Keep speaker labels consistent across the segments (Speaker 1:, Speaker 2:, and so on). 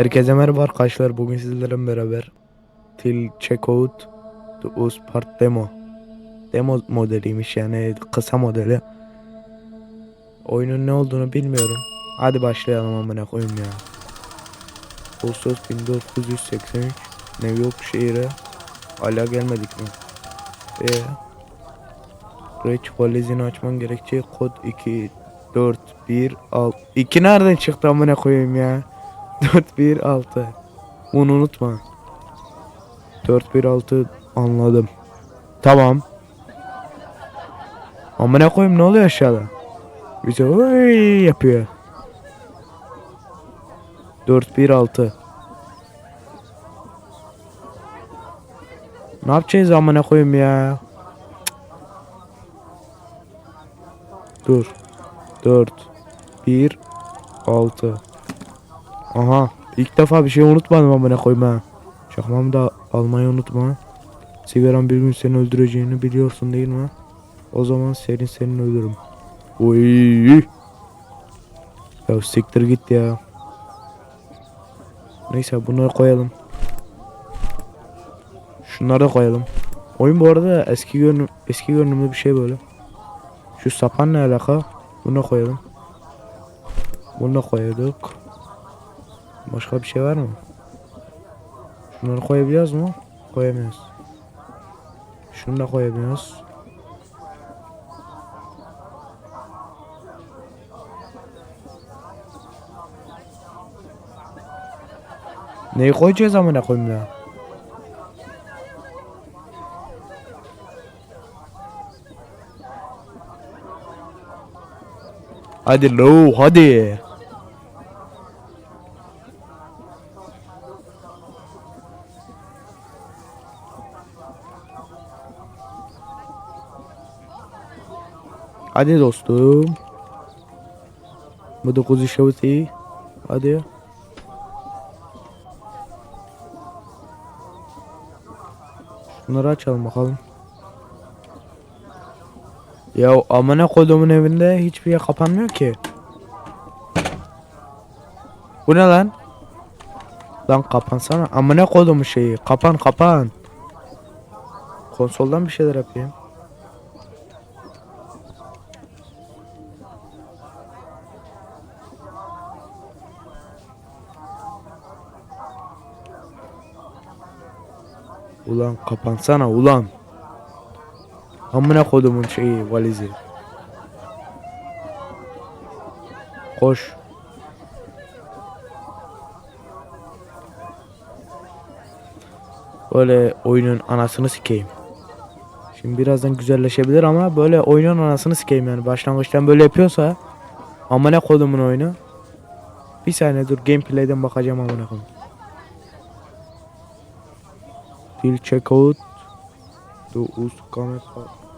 Speaker 1: Herkese merhaba arkadaşlar. Bugün sizlerle beraber Till Checkout The Us Part Demo Demo modeliymiş yani kısa modeli. Oyunun ne olduğunu bilmiyorum. Hadi başlayalım amına koyayım ya. Ağustos 1983 New York şehri hala gelmedik mi? Ve Rich valizini açman gerekecek kod 2 4 1 6 2 nereden çıktı amına koyayım ya? 416. Bunu unutma. 416 anladım. Tamam. Amına koyayım ne oluyor aşağıda? Bize oy yapıyor. 416. Ne yapacağız amına koyayım ya? Dur. 4 1 6 Aha ilk defa bir şey unutmadım amına koyma. Çakmamı da almayı unutma. Sigaran bir gün seni öldüreceğini biliyorsun değil mi? O zaman senin senin ölürüm. Oy. Ya siktir git ya. Neyse bunları koyalım. Şunları da koyalım. Oyun bu arada eski görünüm eski görünümlü bir şey böyle. Şu sapan ne alaka? Bunu koyalım. Bunu koyduk. Başka bir şey var mı? Şunları koyabiliyoruz mu? Koyamıyoruz. Şunu da koyamıyoruz. Neyi koyacağız amına koyayım ya? Hadi lo hadi. Hadi dostum. Bu dokuz işaret Hadi. Şunları açalım bakalım. Ya amına kodumun evinde hiçbir yer kapanmıyor ki. Bu ne lan? Lan kapansana. Amına kodumun şeyi. Kapan kapan. Konsoldan bir şeyler yapayım. Ulan kapansana ulan. Amına kodumun şeyi valizi. Koş. Böyle oyunun anasını sikeyim. Şimdi birazdan güzelleşebilir ama böyle oyunun anasını sikeyim yani. Başlangıçtan böyle yapıyorsa amına kodumun oyunu. Bir saniye dur gameplay'den bakacağım amına kodum. Till checkout. The us kamera.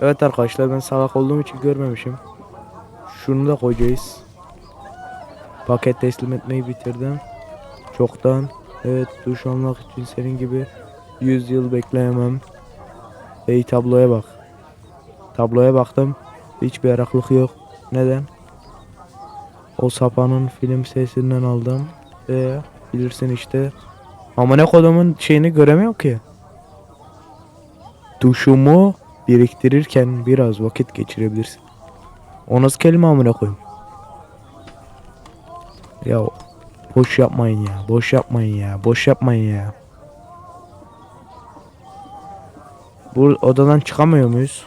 Speaker 1: Evet arkadaşlar ben salak olduğum için görmemişim. Şunu da koyacağız. Paket teslim etmeyi bitirdim. Çoktan. Evet duş almak için senin gibi 100 yıl bekleyemem. Ey tabloya bak. Tabloya baktım. Hiçbir yaraklık yok. Neden? O sapanın film sesinden aldım. Ve bilirsin işte. Ama ne kodumun şeyini göremiyorum ki. Duşumu biriktirirken biraz vakit geçirebilirsin. O nasıl kelime amına koyayım? Ya boş yapmayın ya. Boş yapmayın ya. Boş yapmayın ya. Bu odadan çıkamıyor muyuz?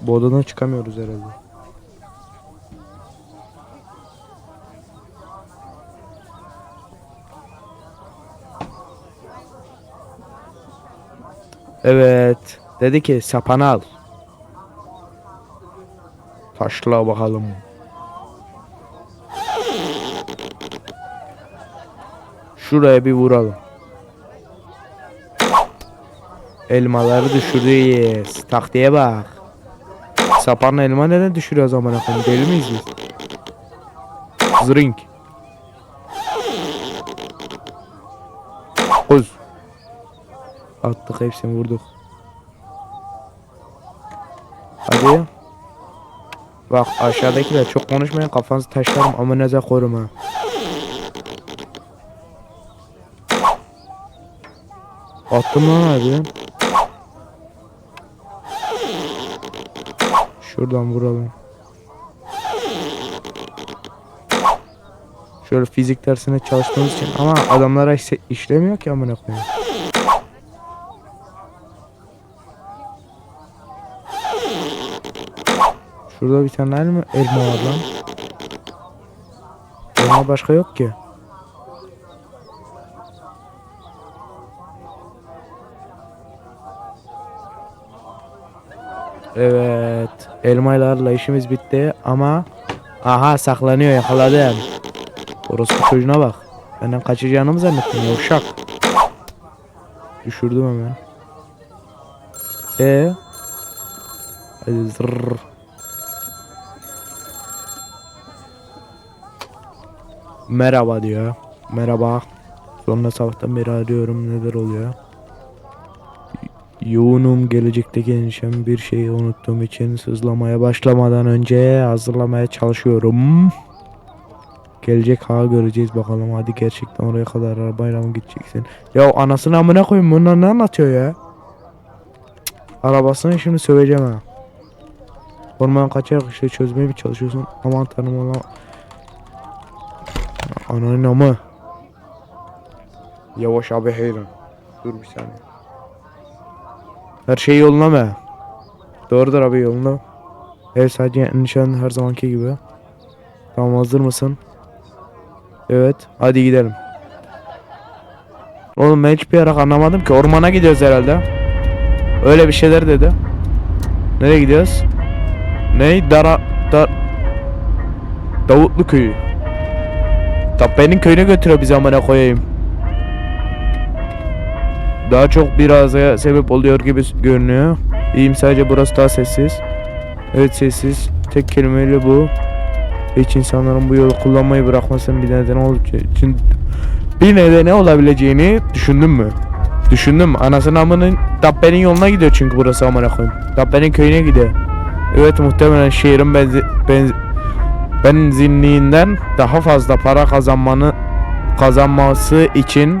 Speaker 1: Bu odadan çıkamıyoruz herhalde. Evet. Dedi ki sapanı al. Taşla bakalım. Şuraya bir vuralım. Elmaları düşürüyoruz. Taktiğe bak. Sapanla elma neden düşürüyor zaman efendim? Deli miyiz biz? Zring. Kuz. Attık hepsini vurduk. Hadi. Bak aşağıdakiler çok konuşmayın kafanızı taşlarım amınıza korum ha. Attım lan hadi. Şuradan vuralım. Şöyle fizik dersine çalıştığımız için ama adamlara işlemiyor ki amına koyayım. Şurada bir tane elma, elma var lan. Elma başka yok ki. Evet. Elmalarla işimiz bitti ama aha saklanıyor yakaladım. Orospu çocuğuna bak. Benden kaçacağını mı zannettin yavşak? Düşürdüm hemen. E Hadi zırr. Merhaba diyor. Merhaba. Sonra sabahtan beri arıyorum neler oluyor. Yoğunum gelecekteki endişem bir şeyi unuttuğum için sızlamaya başlamadan önce hazırlamaya çalışıyorum. Gelecek ha göreceğiz bakalım hadi gerçekten oraya kadar arabayla mı gideceksin? Ya anasını amına koyayım bunlar ne anlatıyor ya? Cık, Arabasını şimdi söveceğim ha. Orman kaçarak işte çözmeye bir çalışıyorsun. Aman tanrım ona. Ananın amı. Yavaş abi heyran. Dur bir saniye. Her şey yoluna mı? Doğrudur abi yolunda. Evet sadece nişan her zamanki gibi. Tamam hazır mısın? Evet hadi gidelim. Oğlum ben hiçbir yarak anlamadım ki ormana gidiyoruz herhalde. Öyle bir şeyler dedi. Nereye gidiyoruz? Ney? Dara... Dar... Davutlu köyü. Tapbe'nin köyüne götürüyor bizi amına koyayım. Daha çok bir sebep oluyor gibi görünüyor. İyiyim sadece burası daha sessiz. Evet sessiz. Tek kelimeyle bu. Hiç insanların bu yolu kullanmayı bırakmasının bir nedeni için bir nedeni olabileceğini düşündün mü? Düşündüm. Anasının amının Dabbe'nin yoluna gidiyor çünkü burası amına koyayım. Dabbe'nin köyüne gidiyor. Evet muhtemelen şehrin benzi, benzi, benzinliğinden daha fazla para kazanmanı kazanması için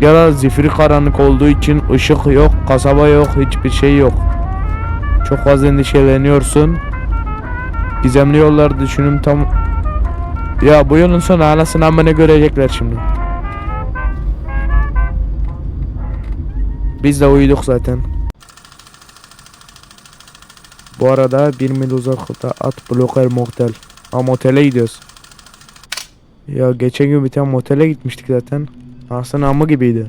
Speaker 1: ya zifiri karanlık olduğu için ışık yok, kasaba yok, hiçbir şey yok. Çok fazla endişeleniyorsun. Gizemli yollar düşünüm tam... Ya bu yolun sonu anasını amma ne görecekler şimdi. Biz de uyuduk zaten. Bu arada bir mil uzaklıkta at bloker motel. Ha motele gidiyoruz. Ya geçen gün bir tane motele gitmiştik zaten. Aslında amma gibiydi.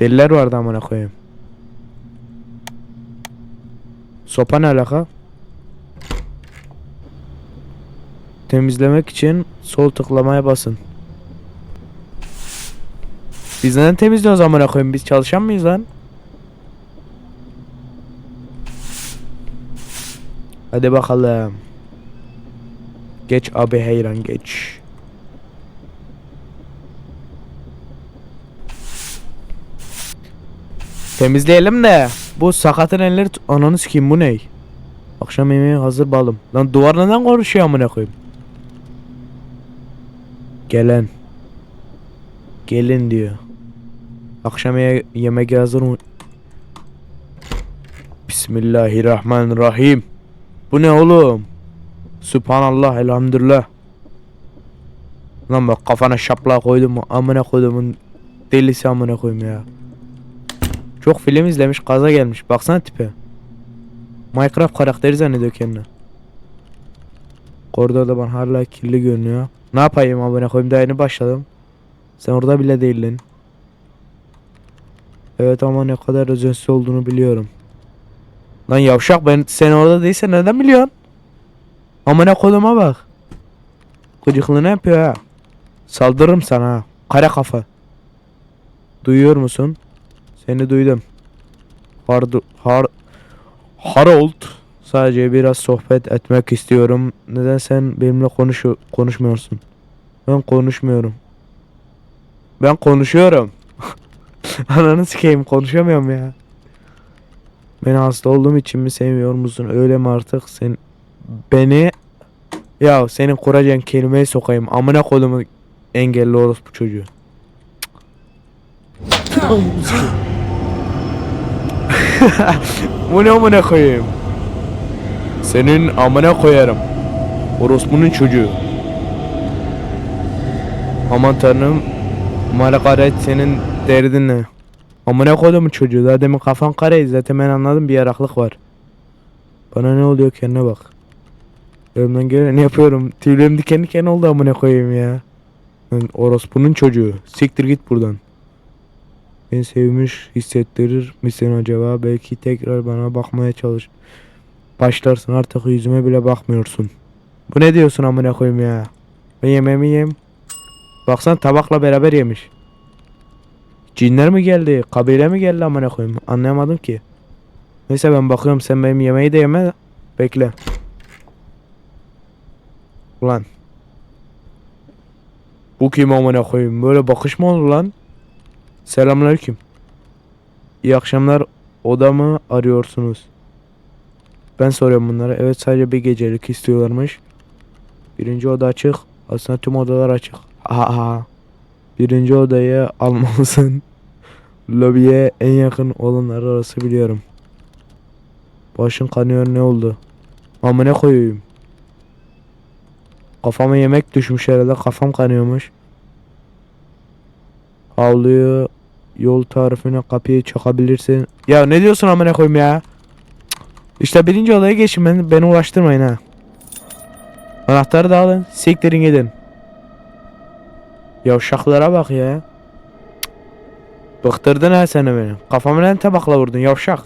Speaker 1: Deliler vardı amına koyayım. Sopa ne alaka? Temizlemek için sol tıklamaya basın. Biz neden temizliyoruz amına koyayım? Biz çalışan mıyız lan? Hadi bakalım. Geç abi heyran geç. Temizleyelim de bu sakatın elleri ananı sikeyim bu ne? Akşam yemeği hazır balım. Lan duvar neden konuşuyor amına koyayım? Gelen. Gelin diyor. Akşam ye yemek hazır mı? Bismillahirrahmanirrahim. Bu ne oğlum? Subhanallah elhamdülillah. Lan bak kafana şapla koydum mu? Amına koydumun delisi amına koyayım ya. Çok film izlemiş kaza gelmiş. Baksana tipe. Minecraft karakteri zannediyor kendini. Koridorda bana hala kirli görünüyor. Ne yapayım amına koyayım daha yeni başladım. Sen orada bile değildin. Evet ama ne kadar özensiz olduğunu biliyorum. Lan yavşak ben sen orada değilsen neden biliyorsun? Amına koluma bak. Gıcıklığı ne yapıyor ha? Saldırırım sana ha. Kara kafa. Duyuyor musun? Seni duydum. Hard, har, Harold. Sadece biraz sohbet etmek istiyorum. Neden sen benimle konuş konuşmuyorsun? Ben konuşmuyorum. Ben konuşuyorum. Ananı sikeyim konuşamıyorum ya. Ben hasta olduğum için mi sevmiyor musun? Öyle mi artık sen beni ya senin kuracağın kelimeyi sokayım. Amına kodumu engelli orospu çocuğu. Bu ne amına koyayım? Senin amına koyarım. Orospunun çocuğu. Aman tanrım. Malakaret senin derdin ne? Amına koyduğumun çocuğu. Daha demin kafan kareydi. Zaten ben anladım bir yaraklık var. Bana ne oluyor kendine bak. Elimden geleni yapıyorum. Tüylerim diken diken oldu amına koyayım ya. Ben orospunun çocuğu. Siktir git buradan. Beni sevmiş hissettirir misin acaba? Belki tekrar bana bakmaya çalış. Başlarsın artık yüzüme bile bakmıyorsun. Bu ne diyorsun amına koyayım ya? Ben yemeğimi yiyeyim. Baksana tabakla beraber yemiş. Cinler mi geldi? Kabile mi geldi amına koyayım? Anlayamadım ki. Neyse ben bakıyorum sen benim yemeği de yeme. Bekle. Ulan. Bu kim amına koyayım? Böyle bakış mı olur lan? Selamünaleyküm. İyi akşamlar. Odamı arıyorsunuz. Ben soruyorum bunlara. Evet sadece bir gecelik istiyorlarmış. Birinci oda açık. Aslında tüm odalar açık. Ha ha. Birinci odayı almalısın. Lobiye en yakın olanlar arası biliyorum. Başın kanıyor ne oldu? Amına koyayım. Kafama yemek düşmüş herhalde kafam kanıyormuş. Havluyu yol tarifine kapıyı çakabilirsin. Ya ne diyorsun amına koyayım ya? İşte birinci olaya geçin beni, beni uğraştırmayın ha. Anahtarı da alın. Siktirin gidin. Yavşaklara bak ya. Bıktırdın ha seni beni. Kafamı neden tabakla vurdun yavşak.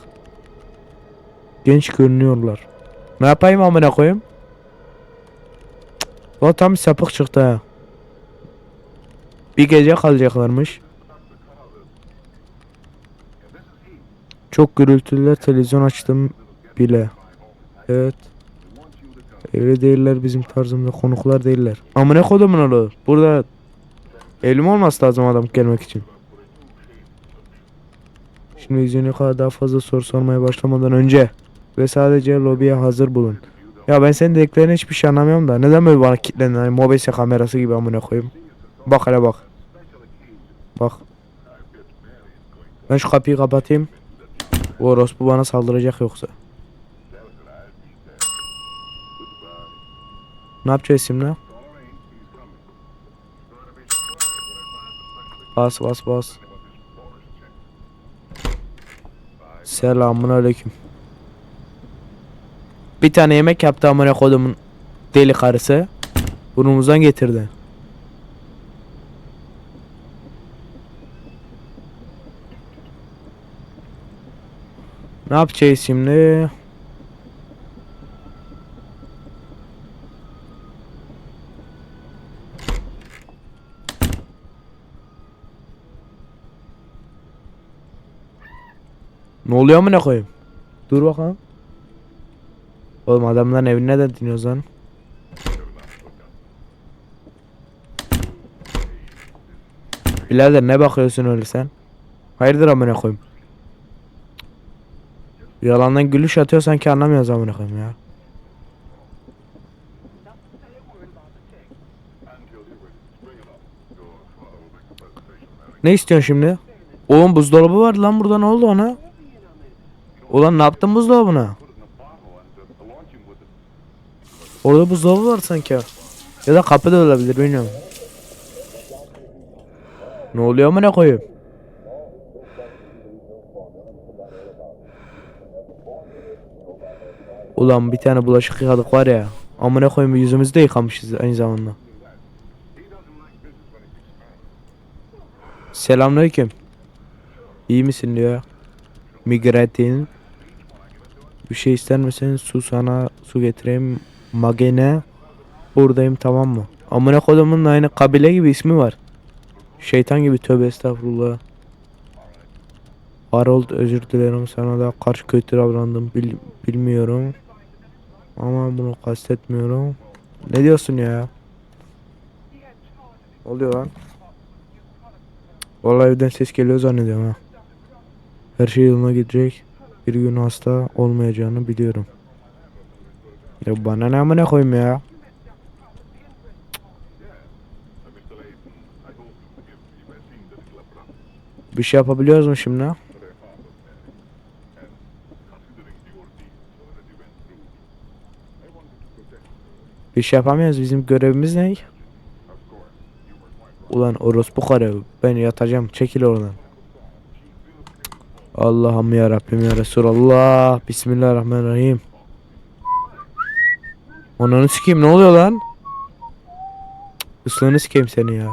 Speaker 1: Genç görünüyorlar. Ne yapayım amına koyayım? O tam sapık çıktı ha. Bir gece kalacaklarmış. Çok gürültüler televizyon açtım bile. Evet. Evli değiller bizim tarzımda konuklar değiller. Amına kodumun oğlu. Burada evli mi olması lazım adam gelmek için? Şimdi yüzüne kadar daha fazla soru sormaya başlamadan önce ve sadece lobiye hazır bulun. Ya ben senin dediklerine hiçbir şey anlamıyorum da neden böyle bana kilitlendin hani mobese kamerası gibi amına koyayım. Bak hele bak. Bak. Ben şu kapıyı kapatayım. Bu orospu bana saldıracak yoksa. Ne yapacağız şimdi? Bas bas bas. Selamun aleyküm. Bir tane yemek yaptı amına kodumun deli karısı. Burnumuzdan getirdi. Ne yapacağız şimdi? Ne oluyor amına koyayım? Dur bakalım. Oğlum adamların evine de dinliyoruz lan. Birader ne bakıyorsun öyle sen? Hayırdır amına koyayım? Yalandan gülüş atıyor sanki anlamıyoruz amına koyayım ya. Ne istiyorsun şimdi? Oğlum buzdolabı var lan burada ne oldu ona? Ulan ne yaptın buzdolabına? Orada buzdolabı var sanki. Ya da kapı da olabilir bilmiyorum. Ne oluyor amına koyayım? Ulan bir tane bulaşık yıkadık var ya. Amına koyayım yüzümüzü de yıkamışız aynı zamanda. Selamünaleyküm. İyi misin diyor. Migretin. Bir şey ister misin? Su sana su getireyim. Magene. Buradayım tamam mı? Amına kodumun aynı kabile gibi ismi var. Şeytan gibi tövbe estağfurullah. Harold özür dilerim sana da karşı kötü davrandım bil- bilmiyorum. Ama bunu kastetmiyorum. Ne diyorsun ya? Oluyor lan. Vallahi evden ses geliyor zannediyorum ha. Her şey yoluna gidecek. Bir gün hasta olmayacağını biliyorum. Ya bana ne amına koyayım ya? Bir şey yapabiliyoruz mu şimdi? Bir şey yapamıyoruz. Bizim görevimiz ne? Ulan orospu karı. Ben yatacağım. Çekil oradan. Allah'ım ya Rabbim ya Resulallah. Bismillahirrahmanirrahim. Ananı sikeyim ne oluyor lan? Islığını sikeyim seni ya.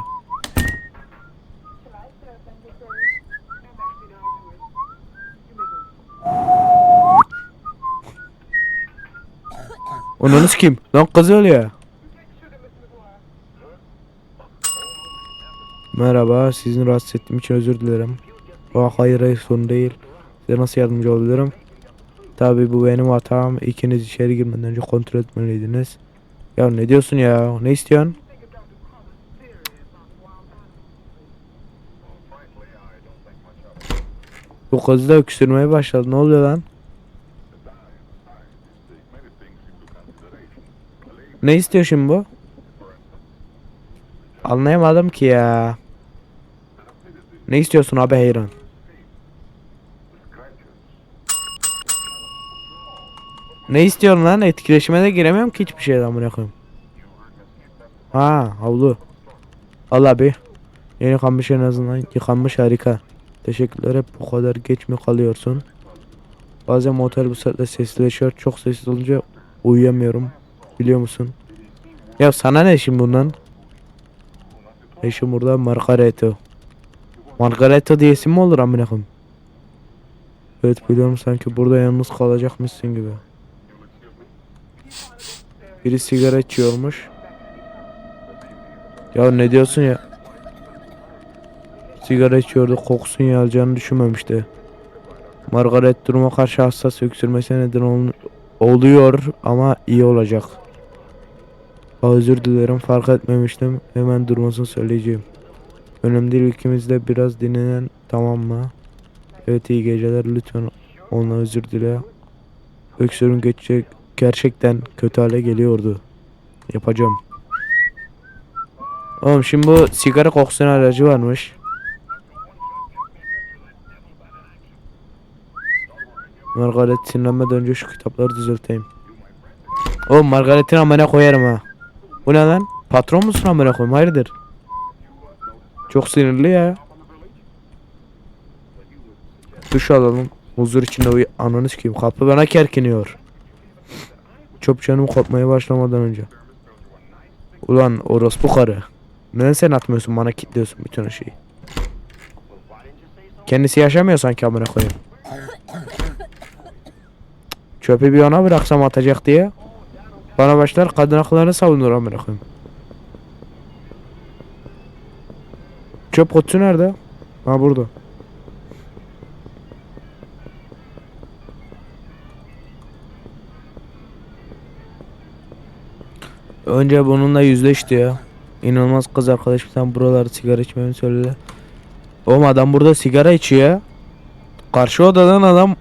Speaker 1: Ananı sikeyim. Lan kız ölüyor. Merhaba, sizin rahatsız ettiğim için özür dilerim. Oh, hayır hayır sorun değil. Size nasıl yardımcı olabilirim? Tabi bu benim hatam. İkiniz içeri girmeden önce kontrol etmeliydiniz. Ya ne diyorsun ya? Ne istiyorsun? Bu kız da öksürmeye başladı. Ne oluyor lan? Ne istiyor şimdi bu? Anlayamadım ki ya. Ne istiyorsun abi hayran? Ne istiyorsun lan? Etkileşime de giremiyorum ki hiçbir şeyden amına koyayım. Ha havlu. Al abi. Yeni yıkanmış en azından yıkanmış harika. Teşekkürler hep bu kadar geç mi kalıyorsun? Bazen motor bu saatte sesleşiyor. Çok sessiz olunca uyuyamıyorum. Biliyor musun? Ya sana ne işin bundan? Eşim burada Margareto. Margareto diye isim mi olur amına koyayım? Evet biliyorum sanki burada yalnız kalacakmışsın gibi. Biri sigara içiyormuş. Ya ne diyorsun ya? Sigara içiyordu kokusunu yayacağını düşünmemişti. Margaret duruma karşı hassas öksürmesine neden ol- oluyor ama iyi olacak. Aa, Özür dilerim fark etmemiştim. Hemen durmasını söyleyeceğim. Önemli değil ikimiz de biraz dinlenen tamam mı? Evet iyi geceler lütfen ona özür dile. Öksürüm geçecek gerçekten kötü hale geliyordu. Yapacağım. Oğlum şimdi bu sigara kokusuna alerji varmış. Margaret sinirlenmeden önce şu kitapları düzelteyim. Oğlum Margaret'in amına koyarım ha. Bu ne lan? Patron musun amına koyayım? Hayırdır? Çok sinirli ya. Duş alalım. Huzur içinde uyu... Ananı sikeyim. Kapı bana kerkiniyor. Çöp canım kopmaya başlamadan önce. Ulan orospu karı. Neden sen atmıyorsun bana kilitliyorsun bütün her şeyi. Kendisi yaşamıyor sanki amına koyayım. Çöpü bir ona bıraksam atacak diye. Bana başlar kadın haklarını savunur amına koyayım. Çöp kutusu nerede? Ha burada. Önce bununla yüzleşti ya. İnanılmaz kız arkadaş bir tane buralarda sigara içmemi söyledi. Oğlum adam burada sigara içiyor. Karşı odadan adam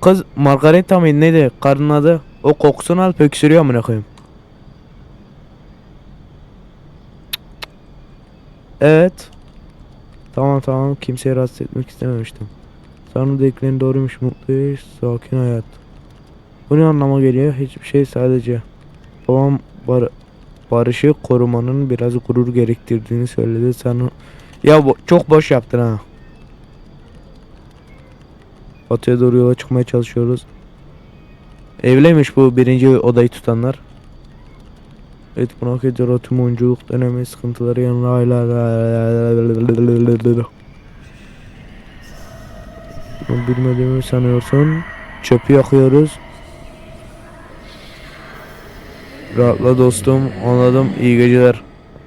Speaker 1: kız Margareta mıydı neydi karının adı. O kokusunu alıp öksürüyor amına koyayım. Evet. Tamam tamam kimseyi rahatsız etmek istememiştim. Sanırım dediklerin doğruymuş mutluyuz sakin hayat. Bu ne anlama geliyor? Hiçbir şey sadece. Babam bar barışı korumanın biraz gurur gerektirdiğini söyledi. Sana ya çok boş yaptın ha. Batıya doğru yola çıkmaya çalışıyoruz. Evliymiş bu birinci odayı tutanlar. Evet buna ediyor tüm oyunculuk dönemi sıkıntıları yanına hala bilmediğimi sanıyorsun. Çöpü yakıyoruz. Rahatla dostum anladım iyi geceler.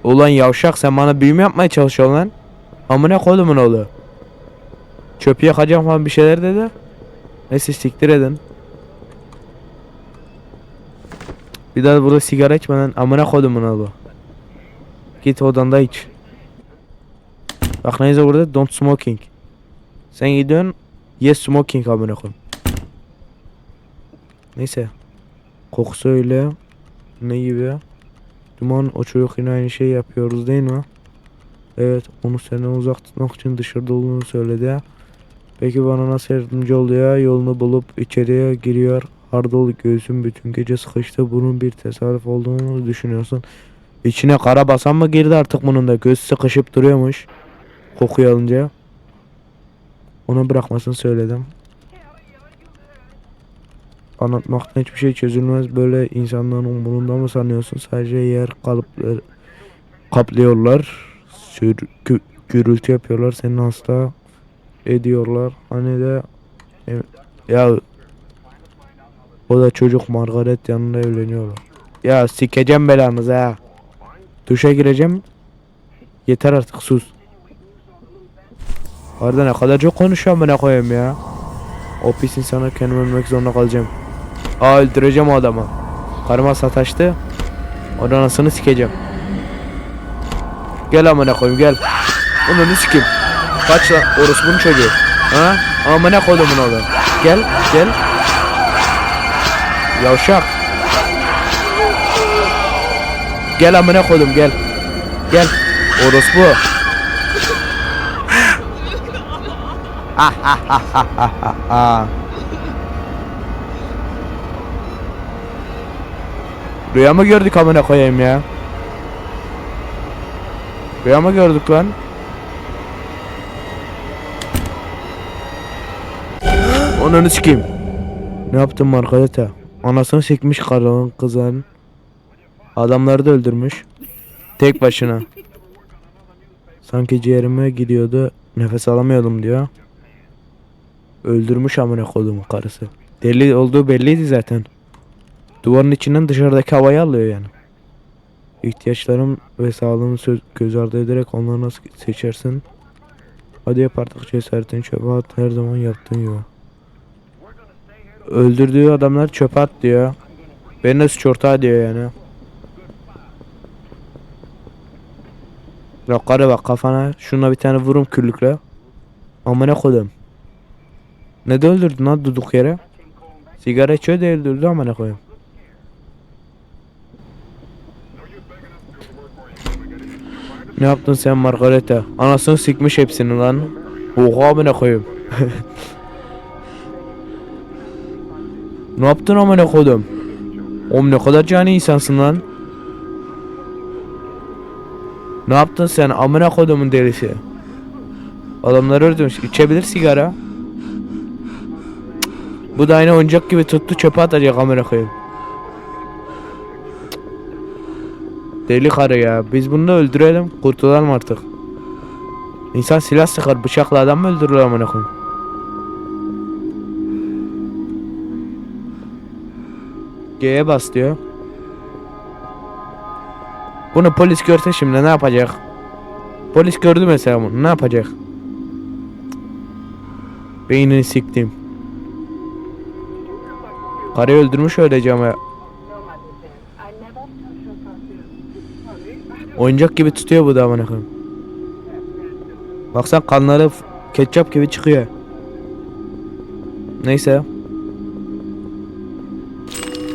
Speaker 1: Ulan yavşak sen bana büyü mü yapmaya çalışıyorsun lan? Amına kodumun oğlu. Çöpü yakacağım falan bir şeyler dedi. Neyse siktir edin. Bir daha burada sigara içmeden amına kodumun oğlu. Git odanda iç. Bak neyse burada don't smoking. Sen gidiyorsun yes smoking amına koyayım. Neyse. Kokusu öyle. Ne gibi? Duman o çocuk yine aynı şey yapıyoruz değil mi? Evet onu senden uzak tutmak için dışarıda olduğunu söyledi. Peki bana nasıl yardımcı oluyor? Yolunu bulup içeriye giriyor. Hardol göğsüm bütün gece sıkıştı. Bunun bir tesadüf olduğunu düşünüyorsun. İçine kara basan mı girdi artık bunun da? Göğsü sıkışıp duruyormuş. Kokuyu alınca. Onu bırakmasını söyledim. Anlatmaktan hiçbir şey çözülmez. Böyle insanların umurunda mı sanıyorsun? Sadece yer kalıpları kaplıyorlar. Sür, gü- gürültü yapıyorlar. Seni hasta ediyorlar. Hani de e, ya o da çocuk Margaret yanında evleniyorlar. Ya sikeceğim belanızı ha. Duşa gireceğim. Yeter artık sus. Arda ne kadar çok konuşuyorum ben koyayım ya. O pis insana kendimi ölmek zorunda kalacağım. Aa öldüreceğim o adamı. Karıma sataştı. Onun anasını sikeceğim. Gel amına koyayım gel. Onu sikeyim. Kaç lan orospunun çocuğu. Ha? Amına koyduğumun oğlu. Gel gel. Yavşak. Gel amına koydum gel. Gel. Orospu. Ah ah ah ah ah ah Rüya gördük amına koyayım ya? Rüya gördük lan? Onunu sikeyim. Ne yaptın Margareta? Anasını sikmiş karının kızın. Adamları da öldürmüş. Tek başına. Sanki ciğerime gidiyordu. Nefes alamıyordum diyor. Öldürmüş amına kodumun karısı. Deli olduğu belliydi zaten. Duvarın içinden dışarıdaki havayı alıyor yani. İhtiyaçlarım ve sağlığımı göz ardı ederek onları nasıl seçersin? Hadi yap artık cesaretini çöpe at her zaman yaptığın gibi. Öldürdüğü adamlar çöpe at diyor. Beni de suç diyor yani. Ya karı bak kafana şuna bir tane vurum küllükle. Amına kodum. Ne de öldürdün lan duduk yere? Sigara içiyor da öldürdü amına koyayım. Ne yaptın sen Margareta? Anasını sikmiş hepsini lan. Oha amına koyayım. ne yaptın amına koydum? Oğlum ne kadar cani insansın lan. Ne yaptın sen amına kodumun delisi? Adamları öldürmüş. İçebilir sigara. Bu da aynı oyuncak gibi tuttu çöpe atacak amına koyayım. Deli karı ya. Biz bunu öldürelim. Kurtulalım artık. İnsan silah sıkar. Bıçakla adam mı öldürür amına koyayım? G'ye bas diyor. Bunu polis görse şimdi ne yapacak? Polis gördü mesela bunu ne yapacak? Beynini siktim. Karıyı öldürmüş öylece ama. Oyuncak gibi tutuyor bu da amına koyayım. Baksan kanları ketçap gibi çıkıyor. Neyse.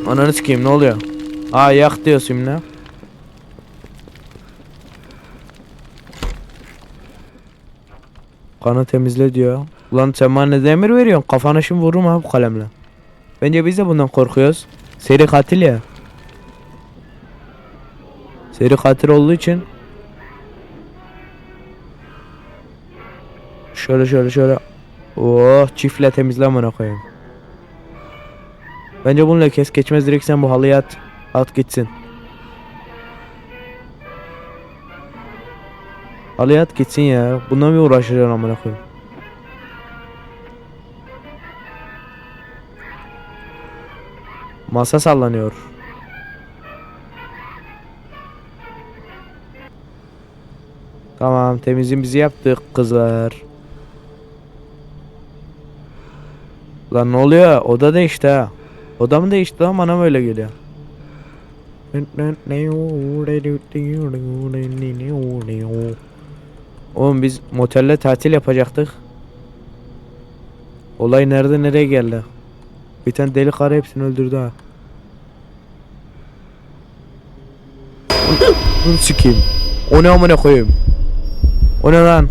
Speaker 1: Ananı sikeyim ne oluyor? Aa yak diyorsun ne? Kanı temizle diyor. Ulan sen bana ne emir veriyorsun? Kafana şimdi vururum ha bu kalemle. Bence biz de bundan korkuyoruz. Seri katil ya. Seri katil olduğu için Şöyle şöyle şöyle. Oh çiftle temizle amına koyayım. Bence bununla kes geçmez direkt sen bu halıya at. At gitsin. Halıya at gitsin ya. Bununla mı uğraşacaksın amına koyayım? Masa sallanıyor. Tamam temizliğimizi yaptık kızlar. Lan ne oluyor? Oda değişti ha. Oda mı değişti lan bana mı öyle geliyor? Oğlum biz motelde tatil yapacaktık. Olay nerede nereye geldi? Bir tane deli karı hepsini öldürdü ha. Bunu sikeyim. O ne amına koyayım? O ne lan?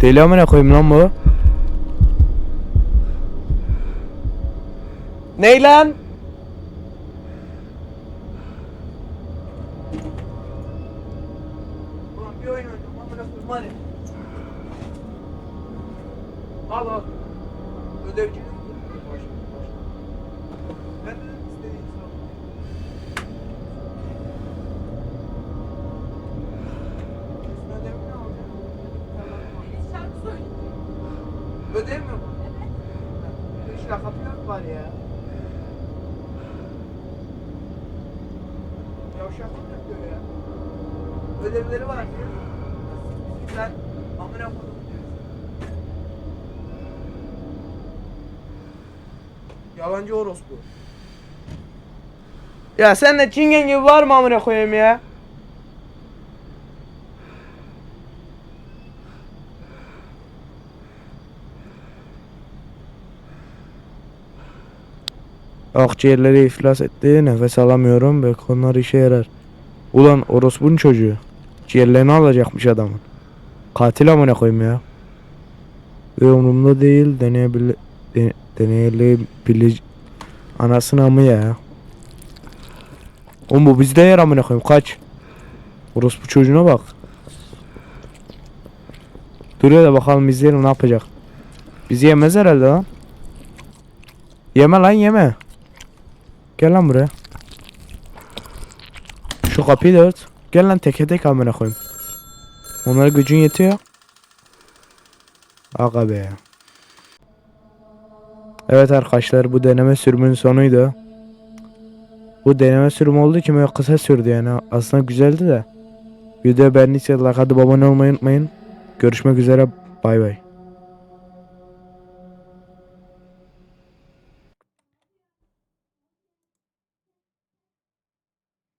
Speaker 1: Deli amına koyayım lan bu. Ney lan? Ulan bir oyun oynadım amına koyayım hadi. Al al. Ödevcinin boş boş. Ben de istediğin sor. Ödev ne olacak?
Speaker 2: Şarkı söyle.
Speaker 1: Ödev mi bu? Evet. Hiç lakabı yok var ya. Yavşaklık yapıyor ya. Ödevleri var. Sen amına kodum diyorsun. Yalancı orospu. Ya sen de çingen gibi var mı amına koyayım ya? Akciğerleri iflas etti. Nefes alamıyorum. Belki onlar işe yarar. Ulan orospunun çocuğu. Ciğerlerini alacakmış adamın. Katil amına koyayım ya. Ve umurumda değil. Deneyebil de, deneyebilir anasını amı ya. Oğlum bu bizde yer amına koyayım. Kaç. Orospu çocuğuna bak. Duruyor da bakalım izleyelim ne yapacak. Bizi yemez herhalde lan. Yeme lan yeme. Gel lan buraya. Şu kapıyı da ört. Gel lan teke tek amına koyayım. Onlara gücün yetiyor. Aga be. Evet arkadaşlar bu deneme sürümün sonuydu. Bu deneme sürümü olduğu için böyle kısa sürdü yani. Aslında güzeldi de. Videoyu beğendiyseniz like atıp abone olmayı unutmayın. Görüşmek üzere. Bay bay.